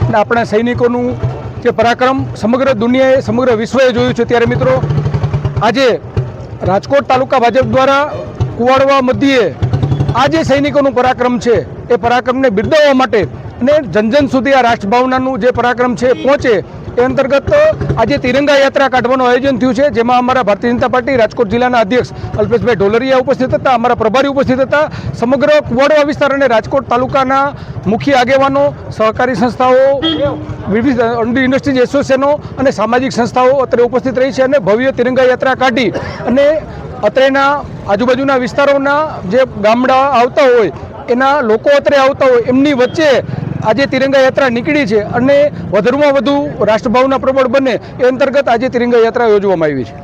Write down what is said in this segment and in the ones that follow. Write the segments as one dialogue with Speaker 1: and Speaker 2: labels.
Speaker 1: અને આપણા સૈનિકોનું જે પરાક્રમ સમગ્ર દુનિયાએ, સમગ્ર વિશ્વએ જોયું છે ત્યારે મિત્રો, આજે રાજકોટ તાલુકા ભાજપ દ્વારા કુવાડવા મધ્યે આ જે સૈનિકોનું પરાક્રમ છે, એ પરાક્રમને બિરદાવવા માટે અને જન જન સુધી આ રાષ્ટ્રભાવનાનું જે પરાક્રમ છે પહોંચે એ અંતર્ગત આજે તિરંગા યાત્રા કાઢવાનું આયોજન થયું છે, જેમાં અમારા ભારતીય જનતા પાર્ટી રાજકોટ જિલ્લાના અધ્યક્ષ અલ્પેશભાઈ ઢોલરિયા ઉપસ્થિત હતા, અમારા પ્રભારી ઉપસ્થિત હતા. સમગ્ર કુવાડવા વિસ્તાર અને રાજકોટ તાલુકાના મુખ્ય આગેવાનો, સહકારી સંસ્થાઓ, વિવિધ ઇન્ડસ્ટ્રીઝ એસોસિએશનો અને સામાજિક સંસ્થાઓ અત્રે ઉપસ્થિત રહી છે અને ભવ્ય તિરંગા યાત્રા કાઢી અને અત્રેના આજુબાજુના વિસ્તારોના જે ગામડા આવતા હોય, એના લોકો અત્રે આવતા હોય, એમની વચ્ચે આજે તિરંગા યાત્રા નીકળી છે અને વધુમાં વધુ રાષ્ટ્રભાવના પ્રબળ બને એ અંતર્ગત આજે તિરંગા યાત્રા યોજવામાં આવી છે.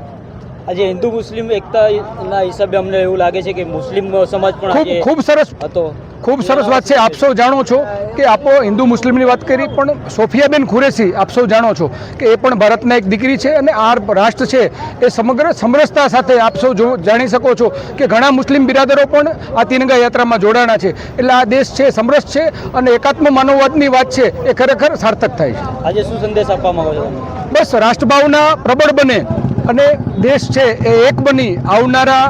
Speaker 2: આજે હિન્દુ મુસ્લિમ એકતાના હિસાબે અમને એવું લાગે છે કે મુસ્લિમ સમાજ પણ
Speaker 1: ખૂબ ખૂબ સરસ
Speaker 2: હતો.
Speaker 1: ખૂબ સરસ વાત છે. આપ સૌ જાણો છો કે આપો હિન્દુ મુસ્લિમની વાત કરી પણ સોફિયાબેન ખુરેશી આપ સૌ જાણો છો કે એ પણ ભારતના એક દીકરી છે અને આ રાષ્ટ્ર છે. એ સમગ્ર સમરસતા સાથે આપ સૌ જો જાણી શકો છો કે ઘણા મુસ્લિમ બિરાદરો પણ આ તિરંગા યાત્રામાં જોડાણા છે. એટલે આ દેશ છે સમરસ છે અને એકાત્મ માનવવાદની વાત છે એ ખરેખર સાર્થક થાય છે.
Speaker 2: આજે શું સંદેશ આપવા માંગો છો
Speaker 1: બસ રાષ્ટ્રભાવના પ્રબળ બને અને દેશ છે એ એક બની આવનારા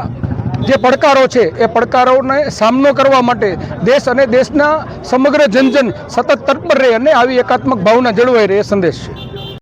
Speaker 1: જે પડકારો છે એ પડકારોને સામનો કરવા માટે દેશ અને દેશના સમગ્ર જનજન સતત તત્પર રહે અને આવી એકાત્મક ભાવના જળવાઈ રહે એ સંદેશ છે.